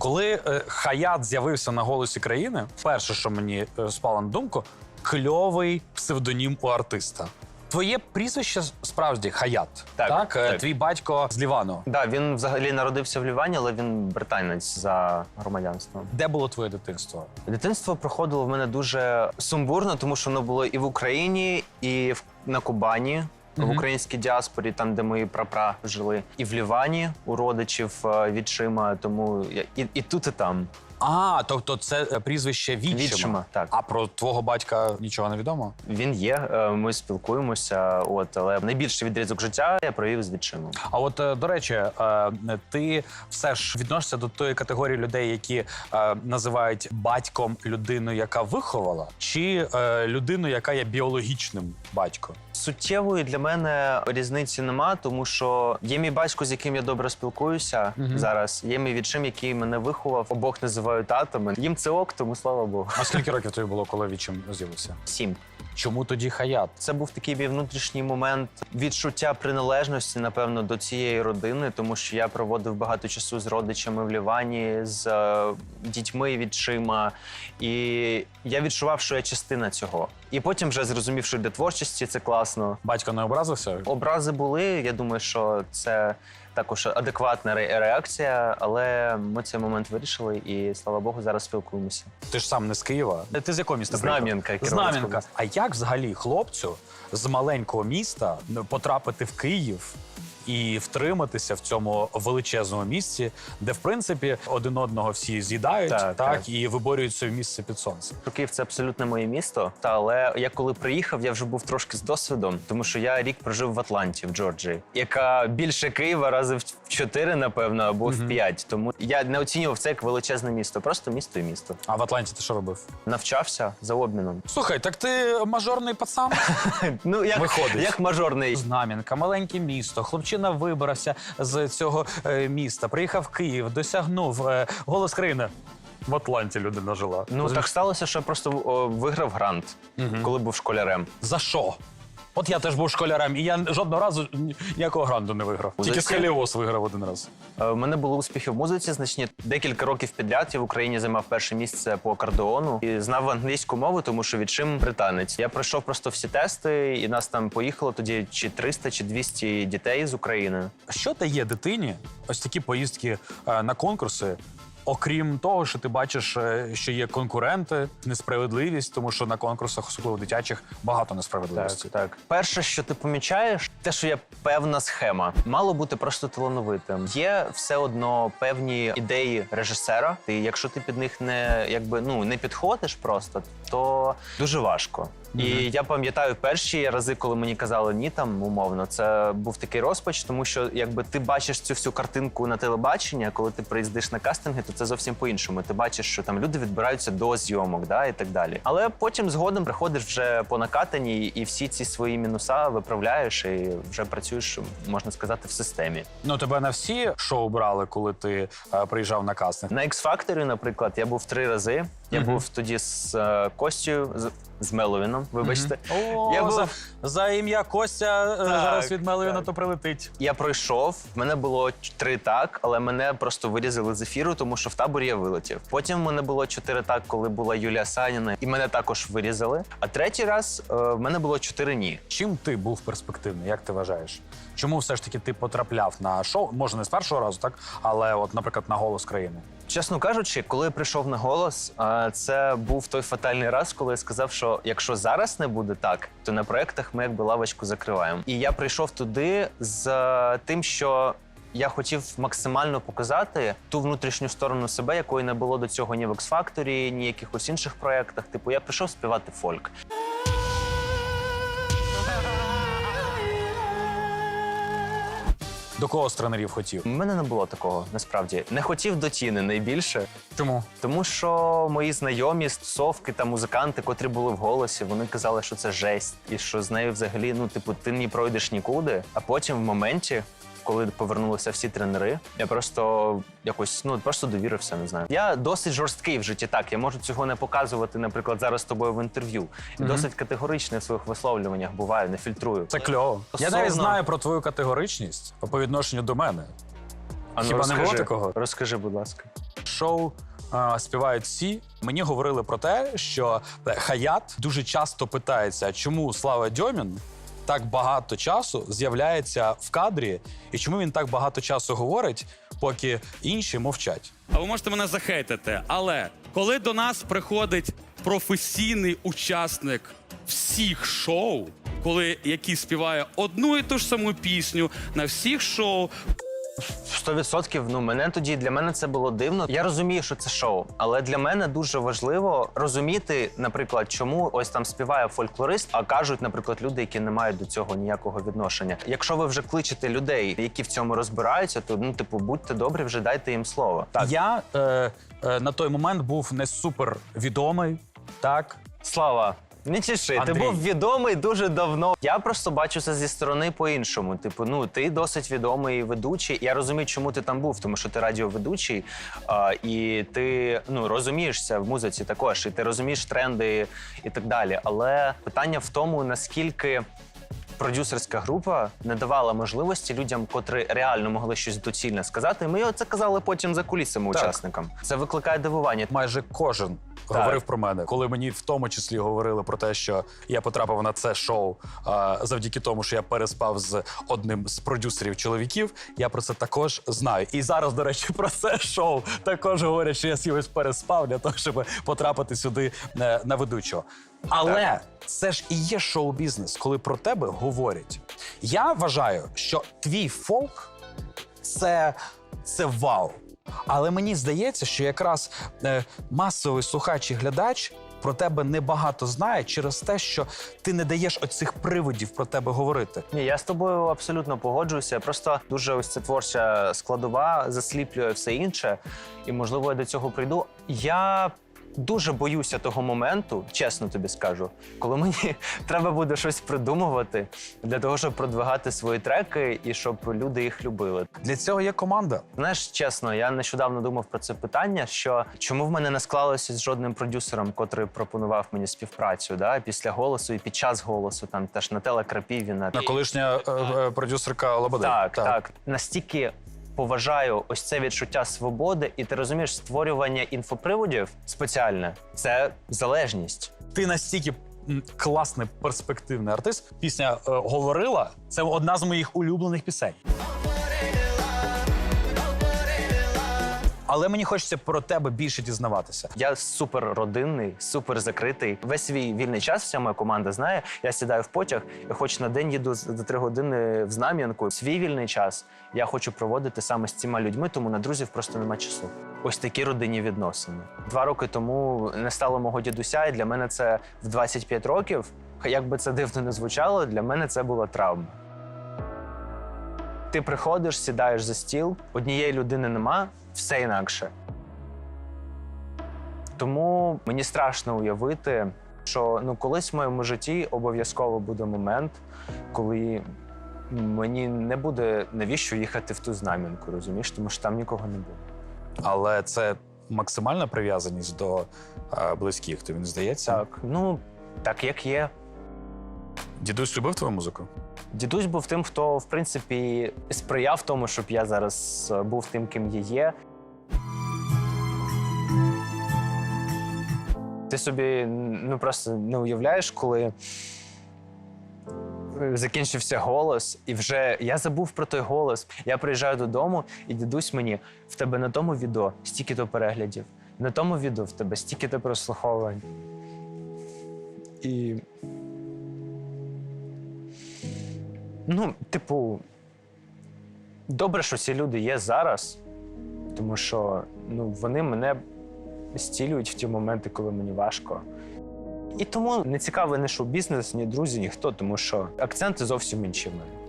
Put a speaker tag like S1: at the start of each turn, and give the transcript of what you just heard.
S1: Коли е, Хаят з'явився на голосі країни, перше, що мені е, спало на думку, кльовий псевдонім у артиста. Твоє прізвище справді Хаят.
S2: Так,
S1: Е,
S2: так.
S1: Твій батько з Лівану.
S2: Да, він взагалі народився в Лівані, але він британець за громадянством.
S1: Де було твоє дитинство?
S2: Дитинство проходило в мене дуже сумбурно, тому що воно було і в Україні, і в, на Кубані. В українській діаспорі, там де мої прапра жили, і в Лівані у родичів е, відчима, тому я і, і тут, і там.
S1: А, тобто це е, прізвище Відчима.
S2: Відчима, так.
S1: А про твого батька нічого не відомо?
S2: Він є, е, ми спілкуємося. От, але найбільший відрізок життя я провів з відчимом.
S1: А от е, до речі, е, ти все ж відносишся до тої категорії людей, які е, називають батьком людину, яка виховала, чи е, людину, яка є біологічним батьком?
S2: Суттєвої для мене різниці нема, тому що є мій батько, з яким я добре спілкуюся
S1: Мгм.
S2: зараз. Є мій відчим, який мене виховав. Обох називаю татами. Їм це ок, тому слава Богу.
S1: А скільки років тобі було, коли відчим з'явився?
S2: Сім.
S1: Чому тоді хаят?
S2: Це був такий мій внутрішній момент відчуття приналежності, напевно, до цієї родини, тому що я проводив багато часу з родичами в Лівані, з е, дітьми відчима, і я відчував, що я частина цього. І потім вже зрозумів, що для творчості це класно.
S1: Батько не образився?
S2: Образи були. Я думаю, що це також адекватна ре- реакція, але ми цей момент вирішили, і слава Богу, зараз спілкуємося.
S1: Ти ж сам не з Києва. Ти з якого міста? приїхав?
S2: Знам'янка, Кіровоградська
S1: Знам'янка.
S2: область.
S1: А як взагалі хлопцю з маленького міста потрапити в Київ? І втриматися в цьому величезному місці, де в принципі один одного всі з'їдають, так,
S2: Так, так.
S1: і виборюють своє місце під сонцем.
S2: Київ це абсолютно моє місто. Та але я коли приїхав, я вже був трошки з досвідом, тому що я рік прожив в Атланті, в Джорджії, яка більше Києва рази в чотири, напевно, або в п'ять. Тому я не оцінював це як величезне місто, просто місто і місто.
S1: А в Атланті ти що робив?
S2: Навчався за обміном.
S1: Слухай, так ти мажорний пацан?
S2: Ну як
S1: Виходить.
S2: як мажорний.
S1: Знам'янка, маленьке місто. Хлопчина вибрався з цього е, міста, приїхав в Київ, досягнув е, голос країни. В Атланті людина жила.
S2: Ну так сталося, що я просто о, виграв грант,
S1: угу.
S2: коли був школярем.
S1: За що? От я теж був школярем, і я жодного разу ніякого гранту не виграв. Тільки скаліоз виграв один раз.
S2: Е, У мене були успіхи в музиці значні. Декілька років підряд я в Україні займав перше місце по акордеону і знав англійську мову, тому що відчим британець. Я пройшов просто всі тести, і нас там поїхало тоді чи 300, чи 200 дітей з України.
S1: Що дає дитині ось такі поїздки е, на конкурси? Окрім того, що ти бачиш, е, що є конкуренти, несправедливість, тому що на конкурсах, особливо дитячих, багато несправедливості.
S2: так. Перше, що ти помічаєш, те, що є певна схема. Мало бути просто талановитим. Є все одно певні ідеї режисера. Ти, якщо ти під них не якби ну не підходиш просто, то дуже важко. І я пам'ятаю перші рази, коли мені казали ні, там умовно, це був такий розпач, тому що якби ти бачиш цю всю картинку на телебаченні, а коли ти приїздиш на кастинги, то це зовсім по-іншому. Ти бачиш, що там люди відбираються до зйомок, да, і так далі. Але потім згодом приходиш вже по накатанні, і всі ці свої мінуса виправляєш і вже працюєш, можна сказати, в системі.
S1: Ну тебе на всі шоу брали, коли ти е, приїжджав на кастинг.
S2: На X-Factor, наприклад, я був три рази. Я був тоді з е, Костю, з, з Меловіном, вибачте.
S1: О,
S2: Я був-
S1: за, за ім'я Костя е,
S2: Так,
S1: зараз від Меловіна
S2: так.
S1: то прилетить.
S2: Я пройшов. В мене було три так, але мене просто вирізали з ефіру, тому що в таборі я вилетів. Потім в мене було чотири так, коли була Юлія Саніна, і мене також вирізали. А третій раз е, в мене було чотири ні.
S1: Чим ти був перспективний? Як ти вважаєш? Чому все ж таки ти потрапляв на шоу? Може, не з першого разу, так? Але, от, наприклад, на голос країни.
S2: Чесно кажучи, коли прийшов на голос, це був той фатальний раз, коли я сказав, що якщо зараз не буде так, то на проєктах ми якби лавочку закриваємо. І я прийшов туди з е, тим, що. Я хотів максимально показати ту внутрішню сторону себе, якої не було до цього ні в X-Factor, ні якихось інших проєктах. Типу, я прийшов співати фольк.
S1: До кого з тренерів хотів?
S2: У мене не було такого насправді. Не хотів до тіни найбільше.
S1: Чому?
S2: Тому що мої знайомі стосовки та музиканти, котрі були в голосі, вони казали, що це жесть, і що з нею взагалі, ну, типу, ти не пройдеш нікуди. А потім в моменті, коли повернулися всі тренери, я просто якось ну просто довірився, не знаю. Я досить жорсткий в житті. Так, я можу цього не показувати, наприклад, зараз з тобою в інтерв'ю. І досить категоричний в своїх висловлюваннях буваю, не фільтрую.
S1: Це кльово. Я навіть знаю про твою категоричність по відношенню до мене.
S2: А ну,
S1: Хіба не було такого?
S2: Розкажи, будь ласка.
S1: шоу. Співають всі. Мені говорили про те, що е, Хаят дуже часто питається, чому Слава Дьомін так багато часу з'являється в кадрі, і чому він так багато часу говорить, поки інші мовчать.
S3: А ви можете мене захейтити. Але коли до нас приходить професійний учасник всіх шоу, коли який співає одну і ту ж саму пісню на всіх шоу,
S2: 100% ну мене тоді для мене це було дивно. Я розумію, що це шоу, але для мене дуже важливо розуміти, наприклад, чому ось там співає фольклорист, а кажуть, наприклад, люди, які не мають до цього ніякого відношення. Якщо ви вже кличете людей, які в цьому розбираються, то ну типу будьте добрі, вже дайте їм слово. Так,
S1: Я е, е, на той момент був не супер відомий, так.
S2: слава. Не чеши, ти був відомий дуже давно. Я просто бачу це зі сторони по-іншому. Типу, ну ти досить відомий ведучий. Я розумію, чому ти там був, тому що ти радіоведучий, а, і ти ну розумієшся в музиці також, і ти розумієш тренди і так далі. Але питання в тому, наскільки. Продюсерська група не давала можливості людям, котрі реально могли щось доцільне сказати. Ми це казали потім за кулісами
S1: Так.
S2: учасникам. Це викликає дивування.
S1: майже кожен говорив про мене, коли мені в тому числі говорили про те, що я потрапив на це шоу а, завдяки тому, що я переспав з одним з продюсерів чоловіків. Я про це також знаю. І зараз, до речі, про це шоу також говорять, що я з кимось переспав для того, щоб потрапити сюди е, на ведучого. Але це ж і є шоу-бізнес, коли про тебе говорять. Я вважаю, що твій фолк це, це вау. Але мені здається, що якраз е, масовий слухач і глядач про тебе небагато знає через те, що ти не даєш оцих приводів про тебе говорити.
S2: Ні, я з тобою абсолютно погоджуюся. Просто дуже ось ця творча складова засліплює все інше, і можливо я до цього прийду. Я дуже боюся того моменту, чесно тобі скажу, коли мені треба буде щось придумувати для того, щоб продвигати свої треки і щоб люди їх любили.
S1: Для цього є команда.
S2: Знаєш, чесно, я нещодавно думав про це питання: що чому в мене не склалося з жодним продюсером, котрий пропонував мені співпрацю, да, після голосу і під час голосу, там теж Наталя Крапівіна.
S1: На колишня е, е, продюсерка Лобода.
S2: Так, так, Настільки поважаю ось це відчуття свободи, і ти розумієш, створювання інфоприводів спеціальне це залежність.
S1: Ти настільки класний перспективний артист. Пісня е, говорила. Це одна з моїх улюблених пісень. Але мені хочеться про тебе більше дізнаватися.
S2: Я супер родинний, супер закритий. Весь свій вільний час, вся моя команда знає. Я сідаю в потяг, і хоч на день їду за три години в знам'янку. Свій вільний час я хочу проводити саме з цими людьми, тому на друзів просто нема часу. Ось такі родинні відносини. Два роки тому не стало мого дідуся, і для мене це в 25 років. Як би це дивно не звучало, для мене це була травма. Ти приходиш, сідаєш за стіл, однієї людини нема, все інакше. Тому мені страшно уявити, що ну колись в моєму житті обов'язково буде момент, коли мені не буде навіщо їхати в ту знам'янку, розумієш, тому що там нікого не буде.
S1: Але це максимальна прив'язаність до е, близьких. Тобі не здається?
S2: Так, ну так як є.
S1: Дідусь любив твою музику?
S2: Дідусь був тим, хто в принципі сприяв тому, щоб я зараз е, був тим, ким я є. Ти собі ну просто не уявляєш, коли е, закінчився голос, і вже я забув про той голос. Я приїжджаю додому, і дідусь мені в тебе на тому відео стільки-то переглядів, на тому відео в тебе стільки-то прослуховувань. І Ну, типу, добре, що ці люди є зараз, тому що ну, вони мене стілюють в ті моменти, коли мені важко. І тому не цікавий ні шоу-бізнес, ні друзі, ніхто, тому що акценти зовсім інші в мене.